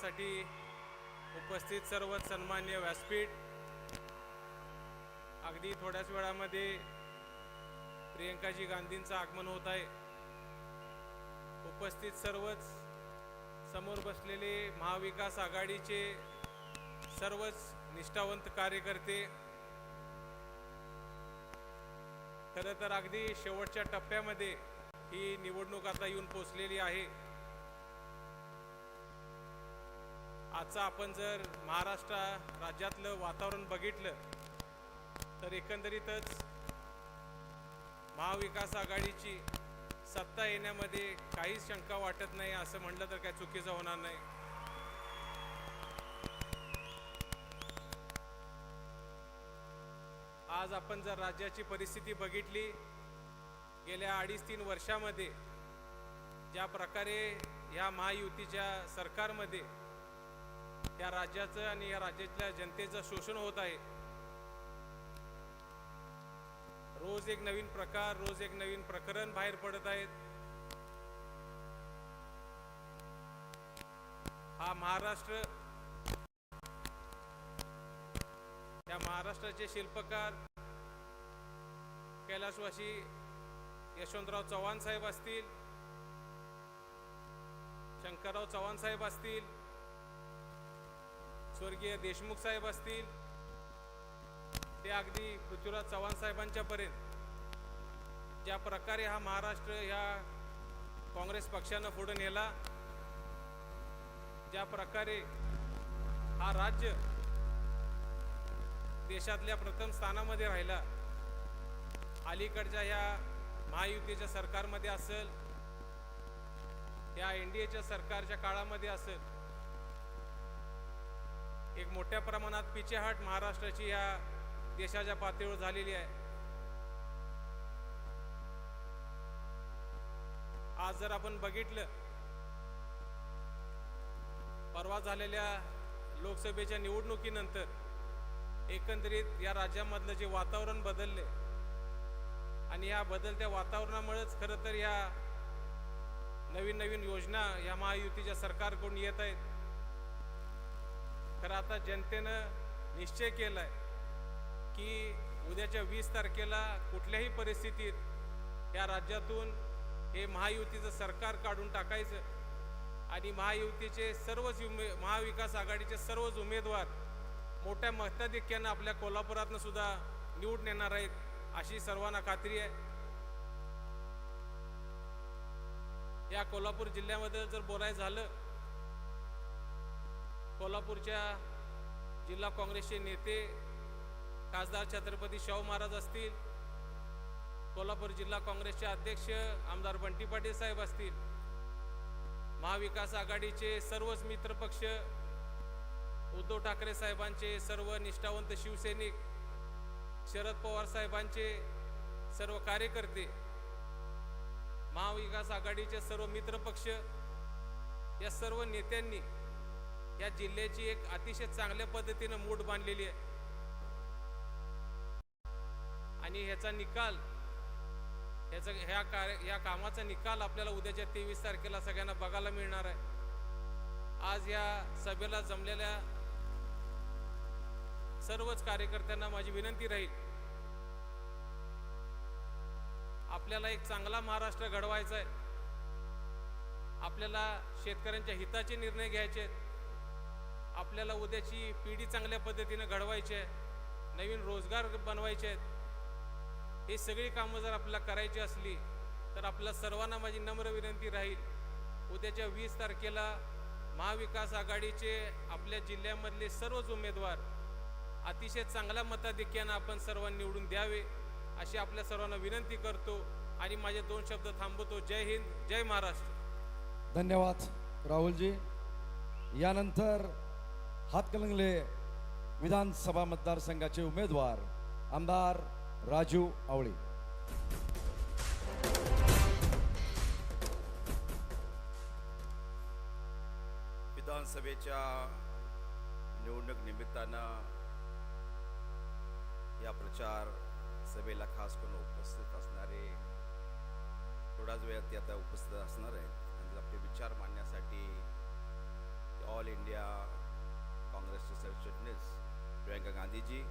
यासाठी उपस्थित सर्व सन्मान्य व्यासपीठ अगदी थोड्याच वेळामध्ये प्रियंकाजी गांधींचं आगमन होत आहे. उपस्थित सर्वच समोर बसलेले महाविकास आघाडीचे सर्वच निष्ठावंत कार्यकर्ते खरं तर अगदी शेवटच्या टप्प्यामध्ये ही निवडणूक आता येऊन पोचलेली आहे. आजचा आपण जर महाराष्ट्र राज्यातलं वातावरण बघितलं तर एकंदरीतच महाविकास आघाडीची सत्ता येण्यामध्ये काहीच शंका वाटत नाही असं म्हटलं तर काय चुकीचं होणार नाही. आज आपण जर राज्याची परिस्थिती बघितली गेल्या अडीच तीन वर्षामध्ये ज्या प्रकारे या महायुतीच्या सरकारमध्ये या राज्याचं आणि या राज्यातल्या जनतेचं शोषण होत आहे. रोज एक नवीन प्रकार रोज एक नवीन प्रकरण बाहेर पडत आहेत. हा महाराष्ट्र या महाराष्ट्राचे शिल्पकार कैलासवासी यशवंतराव चव्हाण साहेब असतील शंकरराव चव्हाण साहेब असतील स्वर्गीय देशमुख साहेब असतील ते अगदी पृथ्वीराज चव्हाण साहेबांच्या पर्यंत ज्या प्रकारे हा महाराष्ट्र ह्या काँग्रेस पक्षानं पुढे नेला ज्या प्रकारे हा राज्य देशातल्या प्रथम स्थानामध्ये राहिला अलीकडच्या ह्या महायुतीच्या सरकारमध्ये असेल या एन डी एच्या सरकारच्या काळामध्ये असेल एक मोठ्या प्रमाणात पिछेहाट महाराष्ट्राची ह्या देशाच्या पातळीवर झालेली आहे. आज जर आपण बघितलं परवा झालेल्या लोकसभेच्या निवडणुकीनंतर एकंदरीत या राज्यामधलं जे वातावरण बदलले आणि या बदलत्या वातावरणामुळेच खरं तर या नवीन नवीन योजना या महायुतीच्या सरकारकडून येत आहेत. तर आता जनतेनं निश्चय केला आहे की उद्याच्या वीस तारखेला कुठल्याही परिस्थितीत या राज्यातून हे महायुतीचं सरकार काढून टाकायचं आणि महायुतीचे सर्वच उमे महाविकास आघाडीचे सर्वच उमेदवार मोठ्या मताधिक्यानं आपल्या कोल्हापुरातनं सुद्धा निवडून येणार आहेत अशी सर्वांना खात्री आहे. या कोल्हापूर जिल्ह्यामध्ये जर बोलायचं झालं कोल्हापूरच्या जिल्हा काँग्रेसचे नेते खासदार छत्रपती शाहू महाराज असतील कोल्हापूर जिल्हा काँग्रेसचे अध्यक्ष आमदार बंटी पाटील साहेब असतील महाविकास आघाडीचे सर्वच मित्रपक्ष उद्धव ठाकरे साहेबांचे सर्व निष्ठावंत शिवसैनिक शरद पवार साहेबांचे सर्व कार्यकर्ते महाविकास आघाडीचे सर्व मित्रपक्ष या सर्व नेत्यांनी या जिल्ह्याची एक अतिशय चांगल्या पद्धतीनं मूठ बांधलेली आहे. आणि ह्याचा निकाल ह्याचा ह्या कार्य ह्या कामाचा निकाल आपल्याला उद्याच्या तेवीस तारखेला सगळ्यांना बघायला मिळणार आहे. आज या सभेला जमलेल्या सर्वच कार्यकर्त्यांना माझी विनंती राहील आपल्याला एक चांगला महाराष्ट्र घडवायचा आहे. आपल्याला शेतकऱ्यांच्या हिताचे निर्णय घ्यायचे आहेत. आपल्याला उद्याची पिढी चांगल्या पद्धतीनं घडवायची आहे नवीन रोजगार बनवायचे आहेत. हे सगळी कामं जर आपल्याला करायची असली तर आपल्या सर्वांना माझी नम्र विनंती राहील उद्याच्या वीस तारखेला महाविकास आघाडीचे आपल्या जिल्ह्यामधले सर्वच उमेदवार अतिशय चांगल्या मताधिक्यानं आपण सर्वांनी निवडून द्यावे अशी आपल्या सर्वांना विनंती करतो आणि माझे दोन शब्द थांबवतो. जय हिंद जय महाराष्ट्र. धन्यवाद राहुलजी. यानंतर हातकलंगले विधानसभा मतदारसंघाचे उमेदवार आमदार राजू आवळे. विधानसभेच्या निवडणूक निमित्तानं या प्रचार सभेला खास करून उपस्थित असणारे थोडाच वेळ ते आता उपस्थित असणार आहेत. आणि आपले विचार मांडण्यासाठी ऑल इंडिया सरचिटणीस प्रियंका गांधीजी